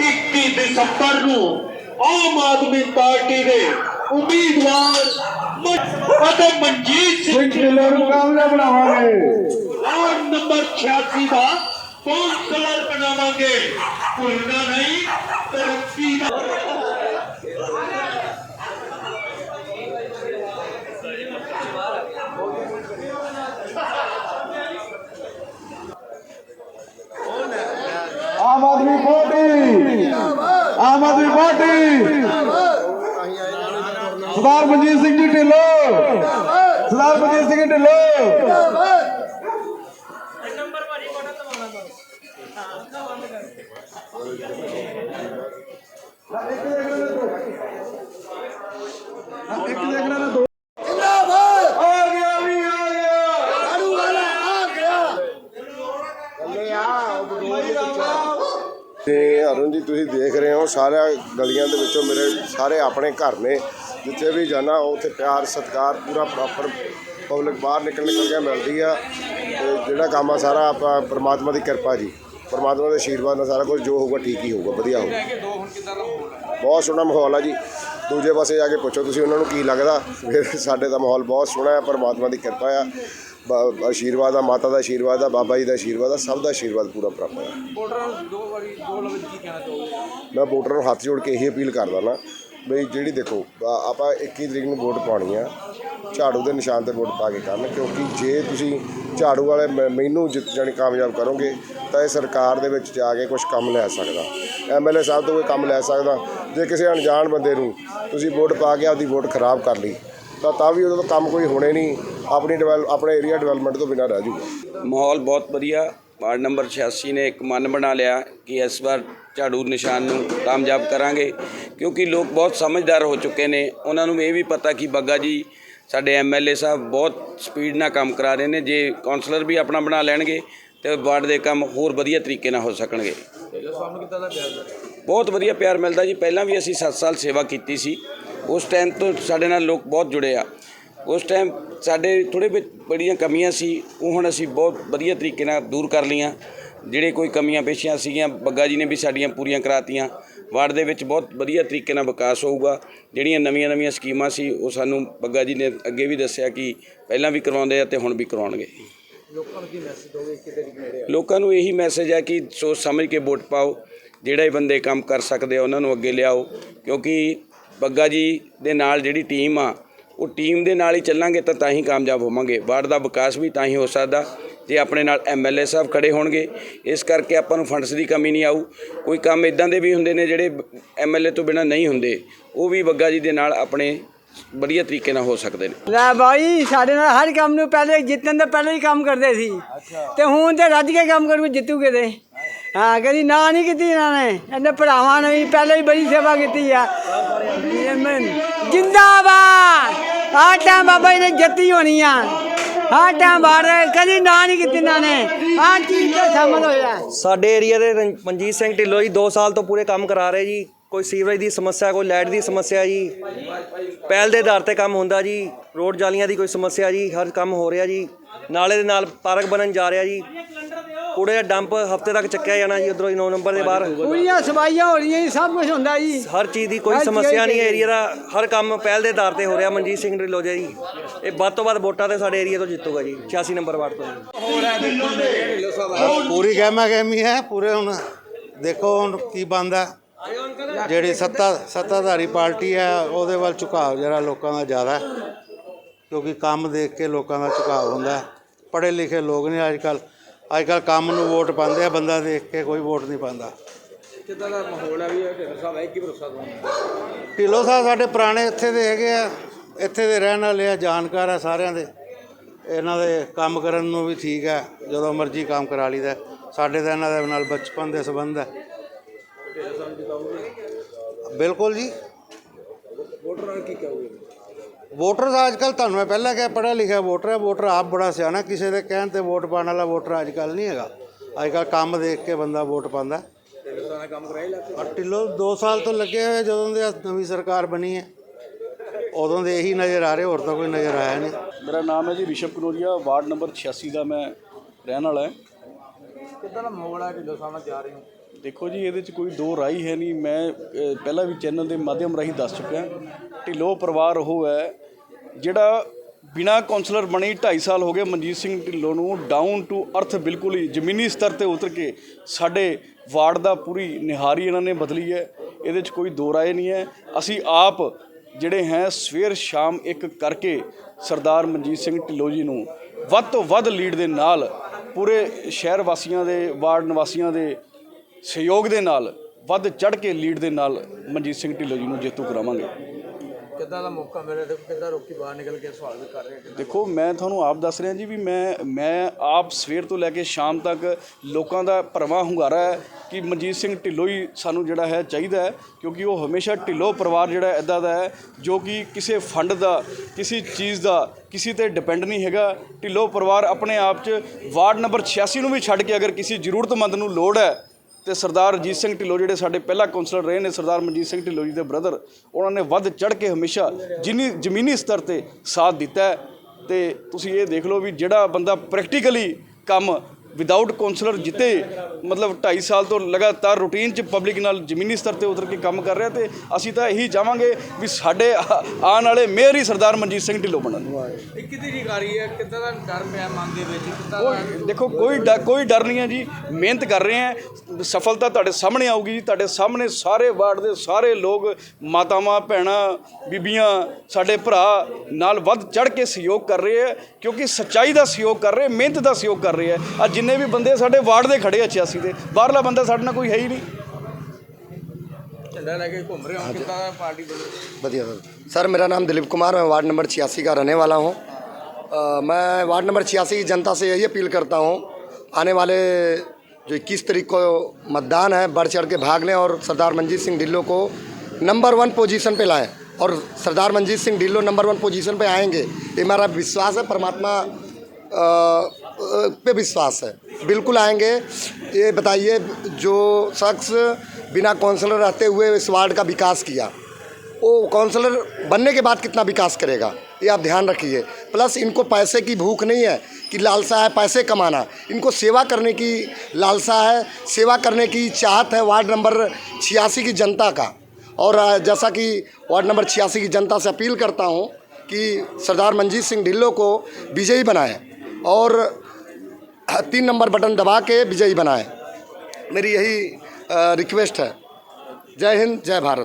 21 ਦਸੰਬਰ ਨੂੰ ਆਮ ਆਦਮੀ ਪਾਰਟੀ ਦੇ ਉਮੀਦਵਾਰ ਮ- ਅਤੇ ਮਨਜੀਤ ਸਿੰਘ ਸਿੰਘ ਢਿੱਲੋਂ ਨੂੰ ਕਾਮਯਾਬ ਬਣਾਵਾਂਗੇ ਵਾਰਡ ਨੰਬਰ 86 ਦਾ ਕੌਂਸਲਰ ਬਣਾਵਾਂਗੇ ਭੁੱਲਣਾ ਨਹੀਂ ਤਰੱਕੀ ਦਾ ਆਮ ਆਦਮੀ ਪਾਰਟੀ ਆਮ ਆਦਮੀ ਪਾਰਟੀ ਸਰਦਾਰ ਮਨਜੀਤ ਸਿੰਘ ਜੀ ਢਿੱਲੋਂ ਸਰਦਾਰ ਮਨਜੀਤ ਤੇ ਅਰੁਣ ਜੀ, ਤੁਸੀਂ ਦੇਖ ਰਹੇ ਹੋ, ਸਾਰਿਆਂ ਗਲੀਆਂ ਦੇ ਵਿੱਚੋਂ ਮੇਰੇ ਸਾਰੇ ਆਪਣੇ ਘਰ ਨੇ। ਜਿੱਥੇ ਵੀ ਜਾਣਾ ਉੱਥੇ ਪਿਆਰ, ਸਤਿਕਾਰ, ਪੂਰਾ ਪ੍ਰੋਪਰ ਪਬਲਿਕ ਬਾਹਰ ਨਿਕਲ ਨਿਕਲ ਕੇ ਮਿਲਦੀ ਆ। ਤੇ ਜਿਹੜਾ ਕੰਮ ਆ ਸਾਰਾ ਆਪਾਂ ਪ੍ਰਮਾਤਮਾ ਦੀ ਕਿਰਪਾ ਜੀ। ਪਰਮਾਤਮਾ ਦੇ ਆਸ਼ੀਰਵਾਦ ਨਾਲ ਸਾਰਾ ਕੁਝ ਜੋ ਹੋਊਗਾ, ਠੀਕ ਹੀ ਹੋਊਗਾ, ਵਧੀਆ ਹੋਊਗਾ। ਬਹੁਤ ਸੋਹਣਾ ਮਾਹੌਲ ਆ ਜੀ। ਦੂਜੇ ਪਾਸੇ ਜਾ ਕੇ ਪੁੱਛੋ ਤੁਸੀਂ ਉਹਨਾਂ ਨੂੰ ਕੀ ਲੱਗਦਾ। ਫਿਰ ਸਾਡੇ ਦਾ ਮਾਹੌਲ ਬਹੁਤ ਸੋਹਣਾ ਹੈ, ਪਰਮਾਤਮਾ ਦੀ ਕਿਰਪਾ ਆ। ਆਸ਼ੀਰਵਾਦ ਆ ਮਾਤਾ ਦਾ ਆਸ਼ੀਰਵਾਦ ਆ ਬਾਬਾ ਜੀ ਦਾ ਆਸ਼ੀਰਵਾਦ ਆ ਸਭ ਦਾ ਆਸ਼ੀਰਵਾਦ ਪੂਰਾ ਪ੍ਰਾਪਤ ਆ ਵੋਟਰਾਂ ਨੂੰ ਦੋ ਵਾਰੀ ਦੋ ਲਫ਼ਜ਼ ਕੀ ਕਹਿਣਾ ਚਾਹੋਗੇ? ਮੈਂ ਵੋਟਰਾਂ ਨੂੰ ਹੱਥ ਜੋੜ ਕੇ ਇਹੀ ਅਪੀਲ ਕਰਦਾ ਨਾ ਬਈ ਜਿਹੜੀ ਦੇਖੋ ਆਪਾਂ 21 ਤਰੀਕ ਨੂੰ ਵੋਟ ਪਾਉਣੀ ਆ ਝਾੜੂ ਦੇ ਨਿਸ਼ਾਨ ਤੇ ਵੋਟ ਪਾ ਕੇ ਕਰਨ ਕਿਉਂਕਿ ਜੇ ਤੁਸੀਂ ਝਾੜੂ ਵਾਲੇ ਮੈਨੂੰ ਜਿੱਤ ਜਾਣੀ ਕਾਮਯਾਬ ਕਰੋਗੇ ਤਾਂ ਇਹ ਸਰਕਾਰ ਦੇ ਵਿੱਚ ਜਾ ਕੇ ਕੁਝ ਕੰਮ ਲੈ ਸਕਦਾ। ਐਮਐਲਏ ਸਾਹਿਬ ਤੋਂ ਕੋਈ ਕੰਮ ਲੈ ਸਕਦਾ। ਜੇ ਕਿਸੇ ਅਣਜਾਣ ਬੰਦੇ ਨੂੰ ਤੁਸੀਂ ਵੋਟ ਪਾ ਕੇ ਆਪਦੀ ਵੋਟ ਖਰਾਬ ਕਰ ਲਈ ਤਾਂ ਤਾਂ ਵੀ ਉਹਦਾ ਕੰਮ ਕੋਈ ਹੋਣੇ ਨਹੀਂ। ਆਪਣੀ ਡਿਵੈਲ ਆਪਣੇ ਏਰੀਆ ਡਿਵੈਲਪਮੈਂਟ ਤੋਂ ਬਿਨਾਂ ਰਹਿ ਜੂਗਾ। ਮਾਹੌਲ ਬਹੁਤ ਵਧੀਆ। ਵਾਰਡ ਨੰਬਰ 86 ਨੇ ਇੱਕ ਮਨ ਬਣਾ ਲਿਆ ਕਿ ਇਸ ਵਾਰ ਝਾੜੂ ਨਿਸ਼ਾਨ ਨੂੰ ਕਾਮਯਾਬ ਕਰਾਂਗੇ। ਕਿਉਂਕਿ ਲੋਕ ਬਹੁਤ ਸਮਝਦਾਰ ਹੋ ਚੁੱਕੇ ਨੇ। ਉਹਨਾਂ ਨੂੰ ਇਹ ਵੀ ਪਤਾ ਕਿ ਬੱਗਾ ਜੀ, ਸਾਡੇ ਐਮਐਲਏ ਸਾਹਿਬ ਬਹੁਤ ਸਪੀਡ ਨਾਲ ਕੰਮ ਕਰਾ ਰਹੇ ਨੇ। ਜੇ ਕਾਉਂਸਲਰ ਵੀ ਆਪਣਾ ਬਣਾ ਲੈਣਗੇ, ਤੇ ਵਾਰਡ ਦੇ ਕੰਮ ਹੋਰ ਵਧੀਆ ਤਰੀਕੇ ਨਾਲ ਹੋ ਸਕਣਗੇ। ਬਹੁਤ ਵਧੀਆ ਪਿਆਰ ਮਿਲਦਾ ਜੀ। ਪਹਿਲਾਂ ਵੀ ਅਸੀਂ 7 ਸਾਲ ਸੇਵਾ ਕੀਤੀ ਸੀ। ਉਸ ਟਾਈਮ ਤੋਂ ਸਾਡੇ ਨਾਲ ਲੋਕ ਬਹੁਤ ਜੁੜੇ ਆ। ਉਸ ਟਾਈਮ ਸਾਡੇ ਥੋੜੇ ਬੜੀਆਂ ਕਮੀਆਂ ਸੀ ਉਹ ਹੁਣ ਅਸੀਂ ਬਹੁਤ ਵਧੀਆ ਤਰੀਕੇ ਨਾਲ ਦੂਰ ਕਰ ਲਈਆਂ। ਜਿਹੜੇ ਕੋਈ ਕਮੀਆਂ ਪੇਸ਼ੀਆਂ ਸੀਗੀਆਂ ਬੱਗਾ ਜੀ ਨੇ ਵੀ ਸਾਡੀਆਂ ਪੂਰੀਆਂ ਕਰਾਤੀਆਂ। ਵਾਰਡ ਦੇ ਵਿੱਚ ਬਹੁਤ ਵਧੀਆ ਤਰੀਕੇ ਨਾਲ ਵਿਕਾਸ ਹੋਊਗਾ। ਜਿਹੜੀਆਂ ਨਵੀਆਂ ਨਵੀਆਂ ਸਕੀਮਾਂ ਸੀ ਉਹ ਸਾਨੂੰ ਬੱਗਾ ਜੀ ਨੇ ਅੱਗੇ ਵੀ ਦੱਸਿਆ ਕਿ ਪਹਿਲਾਂ ਵੀ ਕਰਵਾਉਂਦੇ ਆ ਤੇ ਹੁਣ ਵੀ ਕਰਵਾਉਣਗੇ। ਲੋਕਾਂ ਨੂੰ ਇਹੀ ਮੈਸੇਜ ਹੈ ਕਿ ਸੋਚ ਸਮਝ ਕੇ ਵੋਟ ਪਾਓ। ਜਿਹੜਾ ਹੀ ਬੰਦੇ ਕੰਮ ਕਰ ਸਕਦੇ ਆ ਉਹਨਾਂ ਨੂੰ ਅੱਗੇ ਲਿਆਓ। ਕਿਉਂਕਿ ਬੱਗਾ ਜੀ ਦੇ ਨਾਲ ਜਿਹੜੀ ਟੀਮ ਆ ਉਹ ਟੀਮ ਦੇ ਨਾਲ ਹੀ ਚੱਲਾਂਗੇ ਤਾਂ ਤਾਂ ਹੀ ਕਾਮਯਾਬ ਹੋਵਾਂਗੇ। ਵਾਰਡ ਦਾ ਵਿਕਾਸ ਵੀ ਤਾਂ ਹੀ ਹੋ ਸਕਦਾ ਜੇ ਆਪਣੇ ਨਾਲ ਐਮਐਲਏ ਸਾਹਿਬ ਖੜੇ ਹੋਣਗੇ। ਇਸ ਕਰਕੇ ਆਪਾਂ ਨੂੰ ਫੰਡਸ ਦੀ ਕਮੀ ਨਹੀਂ ਆਊ। ਕੋਈ ਕੰਮ ਇਦਾਂ ਦੇ ਵੀ ਹੁੰਦੇ ਨੇ ਜਿਹੜੇ ਐਮਐਲਏ ਤੋਂ ਬਿਨਾ ਨਹੀਂ ਹੁੰਦੇ। ਉਹ ਵੀ ਬੱਗਾ ਜੀ ਦੇ ਨਾਲ ਆਪਣੇ ਵਧੀਆ ਤਰੀਕੇ ਨਾਲ ਹੋ ਸਕਦੇ ਨੇ। ਲੈ ਭਾਈ ਸਾਡੇ ਨਾਲ ਹਰ ਕੰਮ ਨੂੰ ਪਹਿਲੇ ਜਿੱਤਣ ਤੋਂ ਪਹਿਲੇ ਹੀ ਕੰਮ ਕਰਦੇ ਸੀ। ਤੇ ਹੁਣ ਤੇ ਰੱਜ ਕੇ ਕੰਮ ਕਰੂ ਜਿੱਤੂਗੇ ਤੇ। ਹਾਂ ਕਦੀ ਨਾ ਨਹੀਂ ਕੀਤੀ ਇਹਨਾਂ ਨੇ। ਇਹਨੇ ਭਰਾਵਾਂ ਨੇ ਵੀ ਪਹਿਲੇ ਹੀ ਬੜੀ ਸੇਵਾ ਕੀਤੀ ਆ। ਜਿੰਦਾਬਾਦ! ਆਹ ਟਾਈਮ ਬਾਬਾ ਜੀ ਨੇ ਜਿੱਤੀ ਹੋਣੀ ਆ। ਆਹ ਟਾਈਮ ਬਾਹਰ ਕਦੀ ਨਾ ਨਹੀਂ ਕੀਤੀ ਇਹਨਾਂ ਨੇ। ਆਹ ਚੀਜ਼ ਤੇ ਸ਼ਾਮਲ ਹੋਇਆ। ਸਾਡੇ ਏਰੀਆ ਦੇ ਰਣ- ਮਨਜੀਤ ਸਿੰਘ ਢਿੱਲੋਂ ਜੀ 2 ਸਾਲ ਤੋਂ ਪੂਰੇ ਕੰਮ ਕਰਾ ਰਹੇ ਜੀ। ਕੋਈ ਸੀਵਰੇਜ ਦੀ ਸਮੱਸਿਆ, ਕੋਈ ਲਾਈਟ ਦੀ ਸਮੱਸਿਆ ਜੀ। ਪਹਿਲ ਦੇ ਆਧਾਰ ਤੇ ਕੰਮ ਹੁੰਦਾ ਜੀ। ਰੋਡ ਜਾਲੀਆਂ ਦੀ ਕੋਈ ਸਮੱਸਿਆ ਜੀ। ਹਰ ਕੰਮ ਹੋ ਰਿਹਾ ਜੀ। ਨਾਲੇ ਦੇ ਨਾਲ ਪਾਰਕ ਬਣਨ ਜਾ ਰਿਹਾ ਜੀ। ਕੂੜੇ ਦਾ ਡੰਪ ਹਫ਼ਤੇ ਤੱਕ ਚੱਕਿਆ ਜਾਣਾ ਜੀ ਉਧਰੋਂ 9 ਨੰਬਰ ਦੇ ਬਾਹਰ। ਪੂਰੀਆਂ ਸਫਾਈਆਂ ਹੋ ਰਹੀਆਂ ਜੀ ਸਭ ਕੁਝ ਹੁੰਦਾ ਜੀ। ਹਰ ਚੀਜ਼ ਦੀ ਕੋਈ ਸਮੱਸਿਆ ਨਹੀਂ ਹੈ ਦੀ। ਏਰੀਆ ਦਾ ਹਰ ਕੰਮ ਪਹਿਲ ਦੇ ਆਧਾਰ ਤੇ ਹੋ ਰਿਹਾ ਮਨਜੀਤ ਸਿੰਘ ਢਿੱਲੋਂ ਜੀ। ਇਹ ਵੱਧ ਤੋਂ ਵੱਧ ਵੋਟਾਂ ਤੇ ਸਾਡੇ ਏਰੀਆ ਤੋਂ ਜਿੱਤੂਗਾ ਜੀ 86 ਨੰਬਰ ਵਾਰਡ ਤੋਂ ਪੂਰੀ ਗਹਿਮਾ ਗਹਿਮੀ ਹੈ ਪੂਰੇ ਹੁਣ ਦੇਖੋ ਹੁਣ ਕੀ ਬੰਦਾ ਜਿਹੜੀ ਸੱਤਾ ਸੱਤਾਧਾਰੀ ਪਾਰਟੀ ਹੈ ਉਹਦੇ ਵੱਲ ਝੁਕਾਅ ਜਿਹੜਾ ਲੋਕਾਂ ਦਾ ਜ਼ਿਆਦਾ ਹੈ। ਕਿਉਂਕਿ ਕੰਮ ਦੇਖ ਕੇ ਲੋਕਾਂ ਦਾ ਝੁਕਾਅ ਹੁੰਦਾ ਪੜ੍ਹੇ ਲਿਖੇ ਲੋਕ ਨੇ ਅੱਜ ਕੱਲ ਅੱਜ ਕੱਲ ਕੰਮ ਨੂੰ ਵੋਟ ਪਾਉਂਦੇ ਆ ਬੰਦਾ ਦੇਖ ਕੇ ਕੋਈ ਵੋਟ ਨਹੀਂ ਪਾਉਂਦਾ। ਕਿੱਦਾਂ ਦਾ ਮਾਹੌਲ ਹੈ ਵੀ ਢਿੱਲੋਂ ਸਾਹਿਬ ਹੈ ਕੀ ਭਰੋਸਾ ਤੁਹਾਨੂੰ? ਢਿੱਲੋਂ ਸਾਹਿਬ ਸਾਡੇ ਪੁਰਾਣੇ ਇੱਥੇ ਦੇ ਹੈਗੇ ਆ ਇੱਥੇ ਦੇ ਰਹਿਣ ਵਾਲੇ ਆ ਜਾਣਕਾਰ ਆ ਸਾਰਿਆਂ ਦੇ। ਇਹਨਾਂ ਦੇ ਕੰਮ ਕਰਨ ਨੂੰ ਵੀ ਠੀਕ ਹੈ ਜਦੋਂ ਮਰਜ਼ੀ ਕੰਮ ਕਰਾ ਲਈਦਾ। ਸਾਡੇ ਤਾਂ ਇਹਨਾਂ ਦੇ ਨਾਲ ਬਚਪਨ ਦੇ ਸੰਬੰਧ ਹੈ ਬਿਲਕੁਲ ਜੀ। ਵੋਟਰਾਂ ਕੀ ਕਹੋਗੇ? ਵੋਟਰ ਤਾਂ ਅੱਜ ਕੱਲ ਤੁਹਾਨੂੰ ਮੈਂ ਪਹਿਲਾਂ ਕਿਹਾ ਪੜ੍ਹਿਆ ਲਿਖਿਆ ਵੋਟਰ ਹੈ ਵੋਟਰ ਆਪ ਬੜਾ ਸਿਆਣਾ ਕਿਸੇ ਦੇ ਕਹਿਣ ਤੇ ਵੋਟ ਪਾਉਣ ਵਾਲਾ ਵੋਟਰ ਅੱਜ ਕੱਲ ਨਹੀਂ ਹੈਗਾ। ਅੱਜ ਕੱਲ ਕੰਮ ਦੇਖ ਕੇ ਬੰਦਾ ਵੋਟ ਪਾਉਂਦਾ। ਔਰ ਢਿੱਲੋਂ 2 ਸਾਲ ਤੋਂ ਲੱਗੇ ਹੋਏ ਜਦੋਂ ਦੇ ਨਵੀਂ ਸਰਕਾਰ ਬਣੀ ਹੈ ਉਦੋਂ ਦੇ ਇਹੀ ਨਜ਼ਰ ਆ ਰਹੇ ਹੋਰ ਤਾਂ ਕੋਈ ਨਜ਼ਰ ਆਇਆ ਨਹੀਂ। ਮੇਰਾ ਨਾਮ ਹੈ ਜੀ ਰਿਸ਼ਵ ਕਨੋਰੀਆ ਵਾਰਡ ਨੰਬਰ 86 ਦਾ ਮੈਂ ਰਹਿਣ ਵਾਲਾ ਹਾਂ। ਕਿੱਦਾਂ ਦਾ ਮਾਹੌਲ ਹੈ ਢਿੱਲੋਂ ਸਾਹਿਬ ਨਾਲ ਜਾ ਰਹੇ ਹੋ? ਦੇਖੋ ਜੀ, ਇਹਦੇ 'ਚ ਕੋਈ ਦੋ ਰਾਈ ਹੈ ਨਹੀਂ। ਮੈਂ ਪਹਿਲਾਂ ਵੀ ਚੈਨਲ ਦੇ ਮਾਧਿਅਮ ਰਾਹੀਂ ਦੱਸ ਚੁੱਕਿਆ। ਢਿੱਲੋਂ ਪਰਿਵਾਰ ਉਹ ਹੈ, ਜਿਹੜਾ ਬਿਨਾ ਕਾਉਂਸਲਰ ਬਣੀ 2.5 ਸਾਲ ਹੋ ਗਏ ਮਨਜੀਤ ਸਿੰਘ ਢਿੱਲੋਂ ਨੂੰ ਡਾਊਨ ਟੂ ਅਰਥ ਬਿਲਕੁਲ ਹੀ ਜ਼ਮੀਨੀ ਸਤਰ ਤੇ ਉਤਰ ਕੇ ਸਾਡੇ ਵਾਰਡ ਦਾ ਪੂਰੀ ਨਿਹਾਰੀ ਇਹਨਾਂ ਨੇ ਬਦਲੀ ਹੈ। ਇਹਦੇ 'ਚ ਕੋਈ ਦੋ ਰਾਏ ਨਹੀਂ ਹੈ। ਅਸੀਂ ਆਪ ਜਿਹੜੇ ਹੈ, ਸਵੇਰ ਸ਼ਾਮ ਇੱਕ ਕਰਕੇ ਸਰਦਾਰ ਮਨਜੀਤ ਸਿੰਘ ਢਿੱਲੋਂ ਜੀ ਨੂੰ ਵੱਧ ਤੋਂ ਵੱਧ ਲੀਡ ਦੇ ਨਾਲ ਪੂਰੇ ਸ਼ਹਿਰ ਵਾਸੀਆਂ ਦੇ, ਵਾਰਡ ਨਿਵਾਸੀਆਂ ਦੇ ਸਹਿਯੋਗ ਦੇ ਨਾਲ ਵੱਧ ਚੜ ਕੇ ਲੀਡ ਦੇ ਨਾਲ ਮਨਜੀਤ ਸਿੰਘ ਢਿੱਲੋਂ ਜੀ ਨੂੰ ਜੇਤੂ ਕਰਾਵਾਂਗੇ। ਕਿੱਦਾਂ ਦਾ ਮੌਕਾ ਮਿਲਿਆ? ਤੇ ਕਿੱਦਾਂ ਰੋਕੀ ਬਾਹਰ ਨਿਕਲ ਕੇ ਸਵਾਲ ਵੀ ਕਰ ਰਹੇ ਦੇਖੋ ਮੈਂ ਤੁਹਾਨੂੰ ਆਪ ਦੱਸ ਰਿਹਾ ਜੀ ਵੀ ਮੈਂ ਮੈਂ ਆਪ ਸਵੇਰ ਤੋਂ ਲੈ ਕੇ ਸ਼ਾਮ ਤੱਕ ਲੋਕਾਂ ਦਾ ਭਰਵਾਂ ਹੁੰਗਾਰਾ ਹੈ ਕਿ ਮਨਜੀਤ ਸਿੰਘ ਢਿੱਲੋਂ ਹੀ ਸਾਨੂੰ ਜਿਹੜਾ ਹੈ ਚਾਹੀਦਾ ਹੈ ਕਿਉਂਕਿ ਉਹ ਹਮੇਸ਼ਾ ਢਿੱਲੋਂ ਪਰਿਵਾਰ ਜਿਹੜਾ ਇਦਾਂ ਦਾ ਹੈ ਜੋ ਕਿ ਕਿਸੇ ਫੰਡ ਦਾ ਕਿਸੇ ਚੀਜ਼ ਦਾ ਕਿਸੇ ਤੇ ਡਿਪੈਂਡ ਨਹੀਂ ਹੈਗਾ। ਢਿੱਲੋਂ ਪਰਿਵਾਰ ਆਪਣੇ ਆਪ 'ਚ ਵਾਰਡ ਨੰਬਰ 86 ਨੂੰ ਵੀ ਛੱਡ ਕੇ ਅਗਰ ਕਿਸੇ ਜ਼ਰੂਰਤਮੰਦ ਨੂੰ ਲੋੜ ਹੈ ਤੇ ਸਰਦਾਰ ਰਜੀਤ ਸਿੰਘ ਢਿੱਲੋਂ ਜਿਹੜੇ ਸਾਡੇ ਪਹਿਲਾ ਕਾਉਂਸਲਰ ਰਹੇ ਨੇ, ਸਰਦਾਰ ਮਨਜੀਤ ਸਿੰਘ ਢਿੱਲੋਂ ਜੀ ਦੇ ਬ੍ਰਦਰ ਉਹਨਾਂ ਨੇ ਵੱਧ ਚੜ ਕੇ ਹਮੇਸ਼ਾ ਜਿੰਨੀ ਜ਼ਮੀਨੀ ਸਤਰ ਤੇ ਸਾਥ ਦਿੱਤਾ ਹੈ। ਤੇ ਤੁਸੀਂ ਇਹ ਦੇਖ ਲਓ ਵੀ ਜਿਹੜਾ ਬੰਦਾ ਪ੍ਰੈਕਟੀਕਲੀ ਕੰਮ ਵਿਦਆਊਟ ਕਾਉਂਸਲਰ ਜਿੱਤੇ ਮਤਲਬ 2.5 ਸਾਲ ਤੋਂ ਲਗਾਤਾਰ ਰੂਟੀਨ ਚ ਪਬਲਿਕ ਨਾਲ ਜ਼ਮੀਨੀ ਸਤਰ ਤੇ ਉਤਰ ਕੇ ਕੰਮ ਕਰ ਰਿਹਾ ਤੇ ਅਸੀਂ ਤਾਂ ਇਹੀ ਚਾਹਾਂਗੇ ਵੀ ਸਾਡੇ ਆ- ਆਉਣ ਵਾਲੇ ਮੇਅਰ ਹੀ ਸਰਦਾਰ ਮਨਜੀਤ ਸਿੰਘ ਢਿੱਲੋਂ ਬਣਨ। ਇਹ ਕਿਤੇ ਦੀ ਗਾਰੀ ਹੈ ਕਿੱਦਾਂ ਦਾ ਡਰ ਪਿਆ ਮਨ ਦੇ ਵਿੱਚ ਕਿੱਦਾਂ ਦੇਖੋ ਕੋਈ ਕੋਈ ਡਰ ਨਹੀਂ ਹੈ ਜੀ ਮਿਹਨਤ ਕਰ ਰਹੇ ਹੈ ਸਫਲਤਾ ਤੁਹਾਡੇ ਸਾਹਮਣੇ ਆਊਗੀ ਜੀ ਤੁਹਾਡੇ ਸਾਹਮਣੇ ਸਾਰੇ ਵਾਰਡ ਦੇ ਸਾਰੇ ਲੋਕ ਮਾਤਾਵਾਂ ਭੈਣਾਂ ਬੀਬੀਆਂ ਸਾਡੇ ਭਰਾ ਨਾਲ ਵੱਧ ਚੜ ਕੇ ਸਹਿਯੋਗ ਕਰ ਰਹੇ ਹੈ ਕਿਉਂਕਿ ਸੱਚਾਈ ਦਾ ਸਹਿਯੋਗ ਕਰ ਰਹੇ ਮਿਹਨਤ ਦਾ ਸਹਿਯੋਗ ਕਰ ਰਹੇ ਹੈ। ਆ ਜਿੰਨੇ ਵੀ ਬੰਦੇ ਸਾਡੇ ਵਾਰਡ ਦੇ ਖੜੇ ਆ 86 ਦੇ ਬਾਹਰਲਾ ਬੰਦਾ ਸਾਡੇ ਨਾਲ ਕੋਈ ਹੈ ਹੀ ਨਹੀਂ ਝੰਡਾ ਲੈ ਕੇ ਘੁੰਮ ਰਹੇ ਹੋ ਕਿੱਦਾਂ ਦਾ ਪਾਰਟੀ ਬਣੀ बढ़िया सर सर मेरा नाम दिलीप कुमार मैं वार्ड नंबर छियासी का रहने वाला हूँ अ, मैं वार्ड नंबर छियासी की जनता से यही अपील करता हूँ आने वाले जो इक्कीस तारीख को मतदान है बढ़ चढ़ के भाग लें और सरदार मंजीत सिंह ढिल्लों को नंबर वन पोजीशन पे लाएं और Sardar Manjeet Singh Dhillon number one position पे आएंगे ये हमारा विश्वास है परमात्मा अ, अ, पे विश्वास है। बिल्कुल आएँगे। ये बताइए, जो शख्स बिना काउंसलर रहते हुए इस वार्ड का विकास किया, वो काउंसलर बनने के बाद कितना विकास करेगा? ये आप ध्यान रखिए। प्लस इनको पैसे की भूख नहीं है कि लालसा है पैसे कमाना। इनको सेवा करने की लालसा है, सेवा करने की चाहत है वार्ड नंबर छियासी की जनता का। और जैसा कि वार्ड नंबर छियासी की जनता से अपील करता हूँ कि सरदार मंजीत सिंह ढिल्लो को विजयी बनाएँ। और तीन नंबर बटन दबा के विजयी बनाएं मेरी यही अ, रिक्वेस्ट है जय हिंद जय भारत